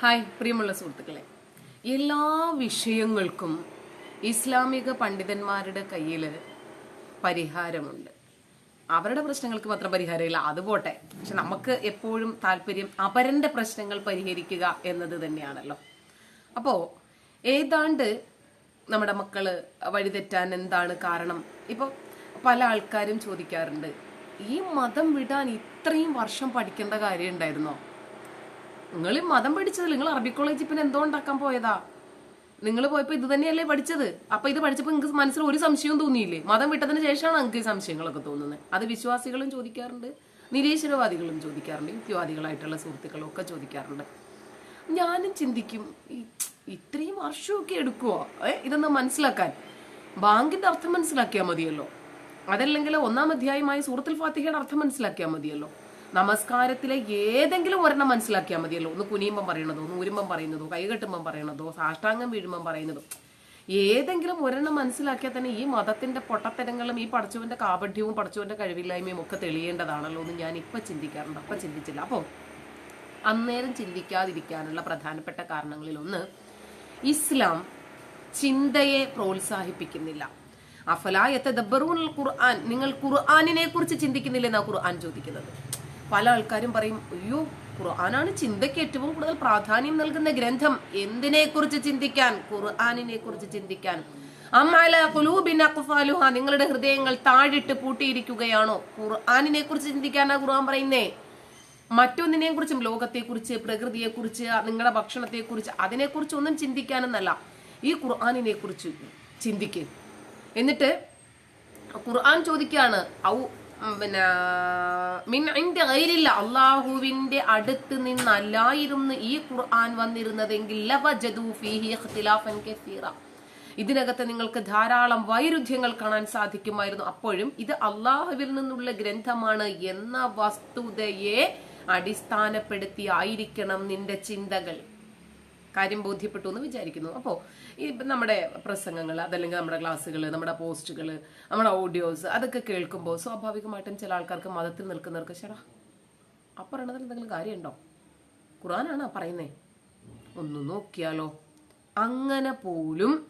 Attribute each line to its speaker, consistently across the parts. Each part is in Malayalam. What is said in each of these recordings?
Speaker 1: ഹായ് പ്രിയമുള്ള സുഹൃത്തുക്കളെ. എല്ലാ വിഷയങ്ങൾക്കും ഇസ്ലാമിക പണ്ഡിതന്മാരുടെ കയ്യിൽ പരിഹാരമുണ്ട്. അവരുടെ പ്രശ്നങ്ങൾക്ക് മാത്രം പരിഹാരമില്ല അത് പോട്ടെ. പക്ഷെ നമുക്ക് എപ്പോഴും താല്പര്യം അപരന്റെ പ്രശ്നങ്ങൾ പരിഹരിക്കുക എന്നത് തന്നെയാണല്ലോ. അപ്പോൾ ഏതാണ്ട് നമ്മുടെ മക്കൾ വഴിതെറ്റാൻ എന്താണ് കാരണം? ഇപ്പോൾ പല ആൾക്കാരും ചോദിക്കാറുണ്ട് ഈ മതം വിടാൻ ഇത്രയും വർഷം പഠിക്കേണ്ട കാര്യം ഉണ്ടായിരുന്നോ? നിങ്ങൾ ഈ മതം പഠിച്ചത് നിങ്ങൾ അറബി കോളേജിൽ പിന്നെ എന്തോ ഉണ്ടാക്കാൻ പോയതാ. നിങ്ങൾ പോയപ്പോ ഇത് തന്നെയല്ലേ പഠിച്ചത്? അപ്പൊ ഇത് പഠിച്ചപ്പോ നിങ്ങൾക്ക് മനസ്സിൽ ഒരു സംശയവും തോന്നിയില്ലേ? മതം വിട്ടതിന് ശേഷമാണ് നിങ്ങൾക്ക് ഈ സംശയങ്ങളൊക്കെ തോന്നുന്നത്. അത് വിശ്വാസികളും ചോദിക്കാറുണ്ട് നിരീശ്വരവാദികളും ചോദിക്കാറുണ്ട് യുക്തിവാദികളായിട്ടുള്ള സുഹൃത്തുക്കളും ഒക്കെ ചോദിക്കാറുണ്ട്. ഞാനും ചിന്തിക്കും ഇത്രയും വർഷമൊക്കെ എടുക്കുവോ? ഏ ഇതൊന്ന് മനസ്സിലാക്കാൻ. ബാങ്കിന്റെ അർത്ഥം മനസ്സിലാക്കിയാൽ മതിയല്ലോ. അതല്ലെങ്കിൽ ഒന്നാം അധ്യായമായ സൂറത്തുൽ ഫാത്തിഹയുടെ അർത്ഥം മനസ്സിലാക്കിയാൽ മതിയല്ലോ. നമസ്കാരത്തിലെ ഏതെങ്കിലും ഒരെണ്ണം മനസ്സിലാക്കിയാൽ മതിയല്ലോ. ഒന്ന് കുനിയുമ്പം പറയണതോ ഒന്ന് ഊരുമ്പം പറയുന്നതോ കൈകെട്ടുമ്പം പറയണതോ സാഷ്ടാംഗം വീഴുമ്പം പറയുന്നതോ. ഏതെങ്കിലും ഒരെണ്ണം മനസ്സിലാക്കിയാൽ തന്നെ ഈ മതത്തിന്റെ പൊട്ടത്തരങ്ങളും ഈ പടച്ചുവന്റെ കാപഠ്യവും പടച്ചുവന്റെ കഴിവില്ലായ്മയും ഒക്കെ തെളിയേണ്ടതാണല്ലോ എന്ന് ഞാൻ ഇപ്പൊ ചിന്തിക്കാറുണ്ട്. അപ്പൊ ചിന്തിച്ചില്ല. അപ്പോൾ അന്നേരം ചിന്തിക്കാതിരിക്കാനുള്ള പ്രധാനപ്പെട്ട കാരണങ്ങളിൽ ഒന്ന് ഇസ്ലാം ചിന്തയെ പ്രോത്സാഹിപ്പിക്കുന്നില്ല. അഫലായത്തെ ദബ്ബറൂൽ ഖുർആൻ നിങ്ങൾ ഖുർആാനിനെ കുറിച്ച് ചിന്തിക്കുന്നില്ലെന്നാണ് ഖുർആൻ ചോദിക്കുന്നത്. പല ആൾക്കാരും പറയും അയ്യോ ഖുർആനാണ് ചിന്തയ്ക്ക് ഏറ്റവും കൂടുതൽ പ്രാധാന്യം നൽകുന്ന ഗ്രന്ഥം. എന്തിനെ കുറിച്ച് ചിന്തിക്കാൻ? ഖുർആാനിനെ കുറിച്ച് ചിന്തിക്കാൻ. അമ്മാല കുലൂബിൻ നിങ്ങളുടെ ഹൃദയങ്ങൾ താഴിട്ട് പൂട്ടിയിരിക്കുകയാണോ? ഖുർആാനിനെ കുറിച്ച് ചിന്തിക്കാനാ ഖുർആൻ പറയുന്നേ. മറ്റൊന്നിനെയും കുറിച്ചും ലോകത്തെക്കുറിച്ച് പ്രകൃതിയെക്കുറിച്ച് നിങ്ങളുടെ ഭക്ഷണത്തെക്കുറിച്ച് അതിനെക്കുറിച്ച് ഒന്നും ചിന്തിക്കാനെന്നല്ല. ഈ ഖുർആാനിനെ കുറിച്ച് ചിന്തിക്ക്. എന്നിട്ട് ഖുർആൻ ചോദിക്കുകയാണ് ഔ പിന്നെ മിൻ ഇൻദ കയ്യിലില്ല അള്ളാഹുവിന്റെ അടുത്ത് നിന്നല്ലായിരുന്നു ഈ ഖുർആൻ വന്നിരുന്നതെങ്കിൽ ഇതിനകത്ത് നിങ്ങൾക്ക് ധാരാളം വൈരുദ്ധ്യങ്ങൾ കാണാൻ സാധിക്കുമായിരുന്നു. അപ്പോഴും ഇത് അള്ളാഹുവിൽ നിന്നുള്ള ഗ്രന്ഥമാണ് എന്ന വസ്തുതയെ അടിസ്ഥാനപ്പെടുത്തി ആയിരിക്കണം നിന്റെ ചിന്തകൾ. കാര്യം ബോധ്യപ്പെട്ടു എന്ന് വിചാരിക്കുന്നു. അപ്പോൾ ഈ നമ്മുടെ പ്രസംഗങ്ങൾ അതല്ലെങ്കിൽ നമ്മുടെ ക്ലാസ്സുകൾ നമ്മുടെ പോസ്റ്റുകൾ നമ്മുടെ ഓഡിയോസ് അതൊക്കെ കേൾക്കുമ്പോൾ സ്വാഭാവികമായിട്ടും ചില ആൾക്കാർക്ക് മതത്തിൽ നിൽക്കുന്നവർക്ക് ചേടാ ആ പറയണതിൽ എന്തെങ്കിലും കാര്യമുണ്ടോ? ഖുറാനാണ് പറയുന്നേ? ഒന്ന് നോക്കിയാലോ. അങ്ങനെ പോലും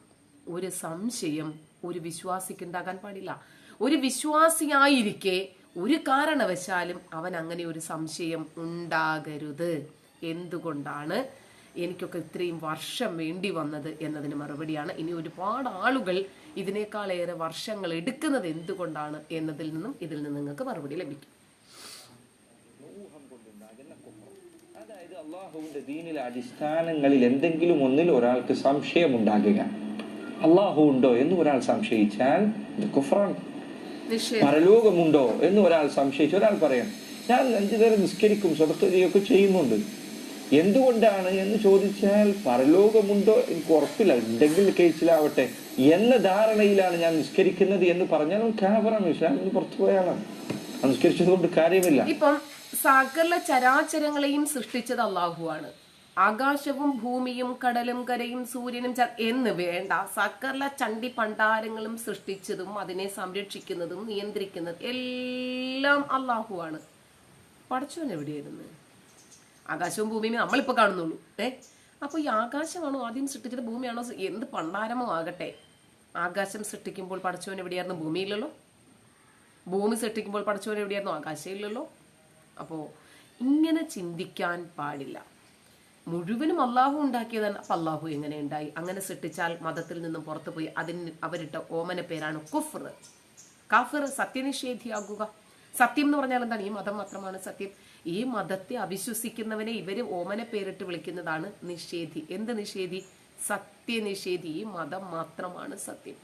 Speaker 1: ഒരു സംശയം ഒരു വിശ്വാസിക്ക് ഉണ്ടാകാൻ പാടില്ല. ഒരു വിശ്വാസിയായിരിക്കെ ഒരു കാരണവശാലും അവൻ അങ്ങനെ ഒരു സംശയം ഉണ്ടാകരുത്. എന്തുകൊണ്ടാണ് എനിക്കൊക്കെ ഇത്രയും വർഷം വേണ്ടി വന്നത് എന്നതിന് മറുപടിയാണ്. ഇനി ഒരുപാട് ആളുകൾ ഇതിനേക്കാളേറെ വർഷങ്ങൾ എടുക്കുന്നത് എന്തുകൊണ്ടാണ് എന്നതിൽ നിന്നും ഇതിൽ നിന്ന് നിങ്ങൾക്ക് മറുപടി ലഭിക്കും.
Speaker 2: അതായത് അള്ളാഹുവിന്റെ ദീനിലെ അടിസ്ഥാനങ്ങളിൽ എന്തെങ്കിലും ഒന്നിൽ ഒരാൾക്ക് സംശയം ഉണ്ടാകുക അള്ളാഹു ഉണ്ടോ എന്ന് ഒരാൾ സംശയിച്ചാൽ പരലോകമുണ്ടോ എന്ന് ഒരാൾ സംശയിച്ചു ഒരാൾ പറയാം. ഞാൻ അഞ്ചു നേരം നിസ്കരിക്കും സ്വതക്കുകയൊക്കെ ചെയ്യുന്നുണ്ട്. എന്തുകൊണ്ടാണ് എന്ന് ചോദിച്ചാൽ പരലോകമുണ്ടോ എനിക്ക് ഉറപ്പില്ല. ഉണ്ടെങ്കിൽ കേസിലാവട്ടെ. എന്ന ധാരണയിലാണ് ഞാൻ നിസ്കരിക്കുന്നത് എന്ന് പറഞ്ഞാൽ കാബറാണ് ഇസ്ലാമിന് പുറത്തു പോയാളാണ് നിസ്കരിച്ചത് കൊണ്ട് കാര്യമില്ല.
Speaker 1: ഇപ്പം സകല ചരാചരങ്ങളെയും സൃഷ്ടിച്ചത് അള്ളാഹുവാണ് ആകാശവും ഭൂമിയും കടലും കരയും സൂര്യനും എന്ന് വേണ്ട. സകല ചണ്ടി പണ്ടാരങ്ങളും സൃഷ്ടിച്ചതും അതിനെ സംരക്ഷിക്കുന്നതും നിയന്ത്രിക്കുന്നതും എല്ലാം അള്ളാഹുവാണ് പഠിച്ചോ എവിടെയായിരുന്നു? ആകാശവും ഭൂമിയും നമ്മളിപ്പോ കാണുന്നുള്ളൂ. ഏ? അപ്പൊ ഈ ആകാശമാണോ ആദ്യം സൃഷ്ടിച്ചത്? ഭൂമിയാണോ എന്ത് പണ്ടാരമോ ആകട്ടെ. ആകാശം സൃഷ്ടിക്കുമ്പോൾ പടച്ചവൻ എവിടെയായിരുന്നു? ഭൂമിയില്ലല്ലോ. ഭൂമി സൃഷ്ടിക്കുമ്പോൾ പടച്ചവൻ എവിടെയായിരുന്നു? ആകാശമില്ലല്ലോ അപ്പോൾ ഇങ്ങനെ ചിന്തിക്കാൻ പാടില്ല. മുഴുവനും അള്ളാഹു ഉണ്ടാക്കിയതാണ്. അപ്പം അള്ളാഹു എങ്ങനെ ഉണ്ടായി? അങ്ങനെ സൃഷ്ടിച്ചാൽ മതത്തിൽ നിന്നും പുറത്തുപോയി അതിന് അവരിട്ട ഓമന പേരാണ് കുഫർ. കാഫിർ സത്യനിഷേധിയാകുക സത്യം എന്ന് പറഞ്ഞാൽ എന്താണ്? ഈ മതം മാത്രമാണ് സത്യം. ഈ മതത്തെ അവിശ്വസിക്കുന്നവനെ ഇവർ ഓമന പേരിട്ട് വിളിക്കുന്നതാണ് നിഷേധി. എന്ത് നിഷേധി? സത്യനിഷേധി. ഈ മതം മാത്രമാണ് സത്യം.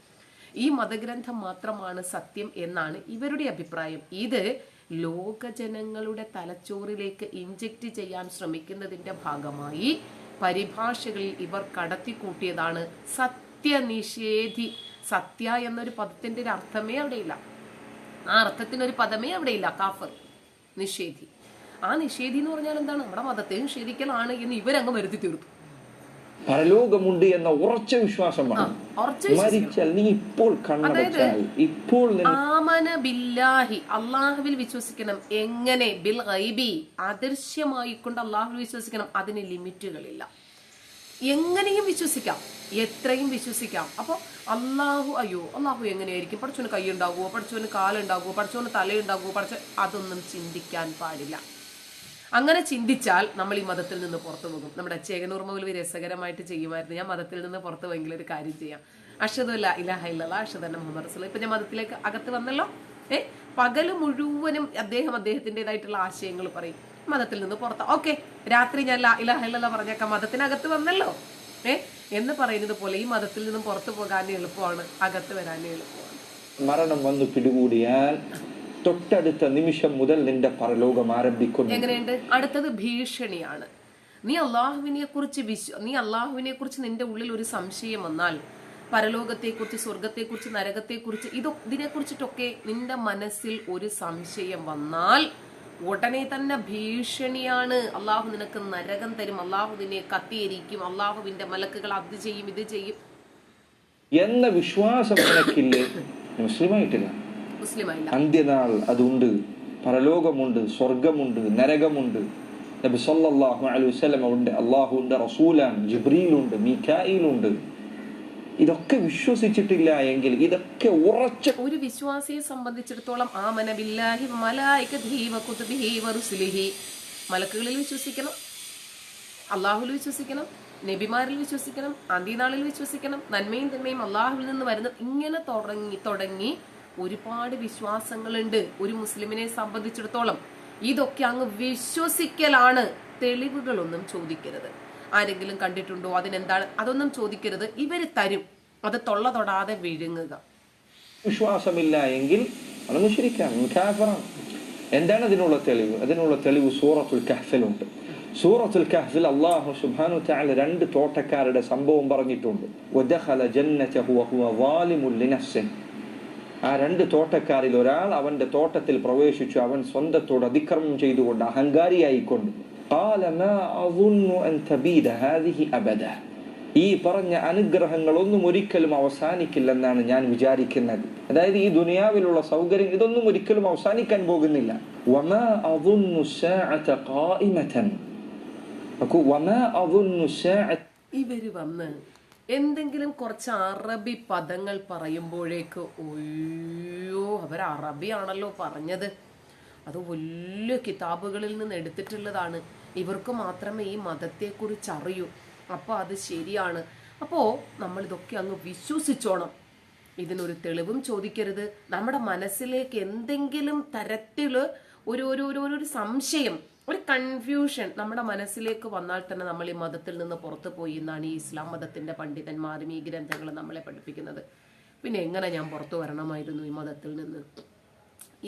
Speaker 1: ഈ മതഗ്രന്ഥം മാത്രമാണ് സത്യം എന്നാണ് ഇവരുടെ അഭിപ്രായം. ഇത് ലോകജനങ്ങളുടെ തലച്ചോറിലേക്ക് ഇഞ്ചക്ട് ചെയ്യാൻ ശ്രമിക്കുന്നതിന്റെ ഭാഗമായി പരിഭാഷകളിൽ ഇവർ കടത്തിക്കൂട്ടിയതാണ് സത്യനിഷേധി. സത്യ എന്നൊരു പദത്തിന്റെ ഒരു അർത്ഥമേ അവിടെയില്ല. ആ അർത്ഥത്തിനൊരു പദമേ അവിടെ ഇല്ല കാഫർ. നിഷേധി. ആ നിഷേധി എന്ന് പറഞ്ഞാൽ എന്താണ്? നമ്മുടെ മതത്തെ നിഷേധിക്കലാണ് എന്ന് ഇവരങ്ങ് വരുത്തി തീർത്തു.
Speaker 2: പരലോകമുണ്ട് എന്ന ഉറച്ച വിശ്വാസമാണ്. മരിച്ചാൽ നീ ഇപ്പോൾ ഇപ്പോൾ
Speaker 1: ആമന ബില്ലാഹി അള്ളാഹുവിൽ വിശ്വസിക്കണം. എങ്ങനെ? ബിൽ ഗൈബി. അദൃശ്യമായിക്കൊണ്ട് അള്ളാഹുവിൽ വിശ്വസിക്കണം. അതിന് ലിമിറ്റുകളില്ല. എങ്ങനെയും വിശ്വസിക്കാം. എത്രയും വിശ്വസിക്കാം. അപ്പോൾ അള്ളാഹു അയ്യോ അള്ളാഹു എങ്ങനെയായിരിക്കും? പഠിച്ചവന് കൈ ഉണ്ടാകുമോ പഠിച്ചവന് കാലുണ്ടാകുമോ പഠിച്ചവന് തലയുണ്ടാകുമോ പഠിച്ച അതൊന്നും ചിന്തിക്കാൻ പാടില്ല. അങ്ങനെ ചിന്തിച്ചാൽ നമ്മൾ ഈ മതത്തിൽ നിന്ന് പുറത്തു പോകും. നമ്മുടെ ചേകനൂർ മൗലവി രസകരമായിട്ട് ചെയ്യുമായിരുന്നു. ഞാൻ മതത്തിൽ നിന്ന് പുറത്തു പോയെങ്കിൽ ഒരു കാര്യം ചെയ്യാം. അഷദുല്ല ഇലാഹ ഇല്ലല്ലാ അഷദന്ന മുഹമ്മദ് റസൂൽ ഇപ്പൊ ഞാൻ മതത്തിലേക്ക് അകത്ത് വന്നല്ലോ. ഏ? പകൽ മുഴുവനും അദ്ദേഹം അദ്ദേഹത്തിന്റെതായിട്ടുള്ള ആശയങ്ങൾ പറയും. മതത്തിൽ നിന്ന് പുറത്താ. ഓക്കെ രാത്രി ഞാൻ ഇലാഹ ഇല്ലല്ലാ പറഞ്ഞേക്കാം. മതത്തിനകത്ത് വന്നല്ലോ. ഏ? എന്ന് പറയുന്നത് പോലെ ഈ മതത്തിൽ നിന്നും പുറത്തു പോകാൻ എളുപ്പമാണ് അകത്ത് വരാൻ എളുപ്പമാണ്.
Speaker 2: മരണം വന്നു പിടികൂടിയാൽ തൊട്ടടുത്ത നിമിഷം മുതൽ നിന്റെ പരലോകം ആരംഭിക്കുന്നു.
Speaker 1: എങ്ങനെയുണ്ട്? അടുത്തത് ഭീഷണിയാണ്. നീ അള്ളാഹുവിനെ കുറിച്ച് വിശ്വ നീ അള്ളാഹുവിനെ കുറിച്ച് നിന്റെ ഉള്ളിൽ ഒരു സംശയം വന്നാൽ പരലോകത്തെക്കുറിച്ച് സ്വർഗത്തെക്കുറിച്ച് നരകത്തെക്കുറിച്ച് ഇതൊ ഇതിനെക്കുറിച്ചിട്ടൊക്കെ നിന്റെ മനസ്സിൽ ഒരു സംശയം വന്നാൽ ഉടനെ തന്നെ ഭീഷണിയാണ് അള്ളാഹു നിനക്ക് നരകം തരും. അള്ളാഹു നിന്നെ കത്തിയിരിക്കും. അള്ളാഹുവിന്റെ മലക്കുകൾ അത് ചെയ്യും ഇത് ചെയ്യും.
Speaker 2: എന്ന വിശ്വാസം നിനക്കില്ലേ? മുസ്ലിമായിട്ടില്ല.
Speaker 1: മുസ്ലിമായില്ല.
Speaker 2: അന്ത്യനാൾ അതുണ്ട്. പരലോകമുണ്ട്. സ്വർഗമുണ്ട്. നരകമുണ്ട്. നബി സല്ലല്ലാഹു അലൈഹി വസല്ലം ഉണ്ട്. അള്ളാഹു ഉണ്ട് റസൂലാണ്. ജിബ്രീലുണ്ട്. മീക്കായിലുണ്ട് ഇതൊക്കെ വിശ്വസിച്ചിട്ടില്ല എങ്കിൽ ഇതൊക്കെ ഉറച്ച
Speaker 1: ഒരു വിശ്വാസിയെ സംബന്ധിച്ചിടത്തോളം ആമന ബില്ലാഹി മലായികതിഹി വകുതുബിഹി വറുസുലിഹി മലക്കുകളിൽ വിശ്വസിക്കണം അള്ളാഹുവിൽ വിശ്വസിക്കണം നബിമാരിൽ വിശ്വസിക്കണം അന്ത്യനാളിൽ വിശ്വസിക്കണം നന്മയും തിന്മയും അള്ളാഹുവിൽ നിന്ന് വരുന്ന ഇങ്ങനെ തുടങ്ങി തുടങ്ങി ഒരുപാട് വിശ്വാസങ്ങളുണ്ട് ഒരു മുസ്ലിമിനെ സംബന്ധിച്ചിടത്തോളം. ഇതൊക്കെ അങ്ങ് വിശ്വസിക്കലാണ് തെളിവുകളൊന്നും ചോദിക്കരുത്. ആരെങ്കിലും കണ്ടിട്ടുണ്ടോ? അതിനെന്താണ്? അതൊന്നും ചോദിക്കരുത്. ഇവർ തരും. അത് തൊള്ള തൊടാതെ വിഴുങ്ങുക.
Speaker 2: വിശ്വാസമില്ല എങ്കിൽ അത് എന്താണ് അതിനുള്ള തെളിവ്? അതിനുള്ള തെളിവ് സൂറത്തുൽ കഹ്ഫിലുണ്ട്. സൂറത്തുൽ കഹ്ഫിൽ അള്ളാഹു സുബ്ഹാനഹു തആല രണ്ട് തോട്ടക്കാരുടെ സംഭവം പറഞ്ഞിട്ടുണ്ട്. വദഖല ജന്നതഹു ആ രണ്ട് തോട്ടക്കാരിൽ ഒരാൾ അവന്റെ തോട്ടത്തിൽ പ്രവേശിച്ചു. അവൻ സ്വന്തത്തോട് അതിക്രമം ചെയ്തുകൊണ്ട് അഹങ്കാരിയായിക്കൊണ്ട് قال ما أظن أن تبيد هذه أبدا. ഈ പറഞ്ഞ അനുഗ്രഹങ്ങളൊന്നും ഒരിക്കലും അവസാനിക്കില്ലെന്നാണ് ഞാൻ വിചാരിക്കുന്നത്. അതായത് ഈ ദുനിയാവിലുള്ള സൗകര്യം ഇതൊന്നും ഒരിക്കലും അവസാനിക്കാൻ പോകുന്നില്ല.
Speaker 1: ഇവർ വന്ന് എന്തെങ്കിലും കുറച്ച് അറബി പദങ്ങൾ പറയുമ്പോഴേക്ക് ഒയ്യോ അവർ അറബിയാണല്ലോ പറഞ്ഞത്. അത് വലിയ കിതാബുകളിൽ നിന്ന് എടുത്തിട്ടുള്ളതാണ്. ഇവർക്ക് മാത്രമേ ഈ മതത്തെക്കുറിച്ച് അറിയൂ അപ്പോൾ അത് ശരിയാണ്. അപ്പോൾ നമ്മൾ ഇതൊക്കെ അങ്ങ് വിശ്വസിച്ചോണം. ഇതിനൊരു തെളിവും ചോദിക്കരുത്. നമ്മുടെ മനസ്സിലേക്ക് എന്തെങ്കിലും തരത്തിൽ ഒരു ഒരു ഒരു ഒരു- സംശയം ഒരു കൺഫ്യൂഷൻ നമ്മുടെ മനസ്സിലേക്ക് വന്നാൽ തന്നെ നമ്മൾ ഈ മതത്തിൽ നിന്ന് പുറത്തു പോയി എന്നാണ് ഈ ഇസ്ലാം മതത്തിന്റെ പണ്ഡിതന്മാരും ഈ ഗ്രന്ഥങ്ങൾ നമ്മളെ പഠിപ്പിക്കുന്നത്. പിന്നെ എങ്ങനെ ഞാൻ പുറത്തു വരണമായിരുന്നു ഈ മതത്തിൽ നിന്ന്?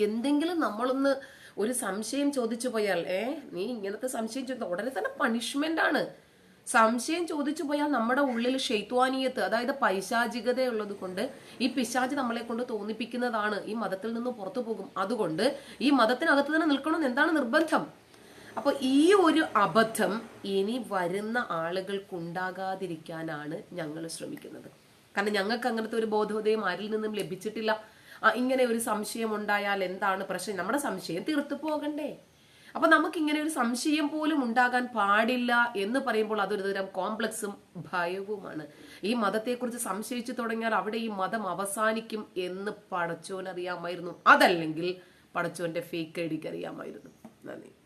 Speaker 1: എന്തെങ്കിലും നമ്മളൊന്ന് ഒരു സംശയം ചോദിച്ചു പോയാൽ ഏ നീ ഇങ്ങനത്തെ സംശയം ചോദിച്ചാൽ ഉടനെ തന്നെ പണിഷ്മെന്റ് ആണ്. സംശയം ചോദിച്ചു പോയാൽ നമ്മുടെ ഉള്ളിൽ ഷെയ്ത്വാനീയത്ത് അതായത് പൈശാചികത ഉള്ളത് കൊണ്ട് ഈ പിശാച് നമ്മളെ കൊണ്ട് തോന്നിപ്പിക്കുന്നതാണ് ഈ മതത്തിൽ നിന്ന് പുറത്തു പോകും. അതുകൊണ്ട് ഈ മതത്തിനകത്ത് തന്നെ നിൽക്കണം എന്താണ് നിർബന്ധം. അപ്പൊ ഈ ഒരു അബദ്ധം ഇനി വരുന്ന ആളുകൾക്കുണ്ടാകാതിരിക്കാനാണ് ഞങ്ങൾ ശ്രമിക്കുന്നത്. കാരണം ഞങ്ങൾക്ക് അങ്ങനത്തെ ഒരു ബോധോദയം ആരിൽ നിന്നും ലഭിച്ചിട്ടില്ല. ഇങ്ങനെ ഒരു സംശയം ഉണ്ടായാൽ എന്താണ് പ്രശ്നം? നമ്മുടെ സംശയം തീർത്തു പോകണ്ടേ. അപ്പൊ നമുക്ക് ഇങ്ങനെ ഒരു സംശയം പോലും ഉണ്ടാകാൻ പാടില്ല എന്ന് പറയുമ്പോൾ അതൊരു തരം കോംപ്ലക്സും ഭയവുമാണ്. ഈ മതത്തെക്കുറിച്ച് സംശയിച്ചു തുടങ്ങിയാൽ അവിടെ ഈ മതം അവസാനിക്കും എന്ന് പടച്ചോൻ അറിയാമായിരുന്നു. അതല്ലെങ്കിൽ പടച്ചോന്റെ ഫേക്ക് ഐഡിക്ക് അറിയാമായിരുന്നു. നന്ദി.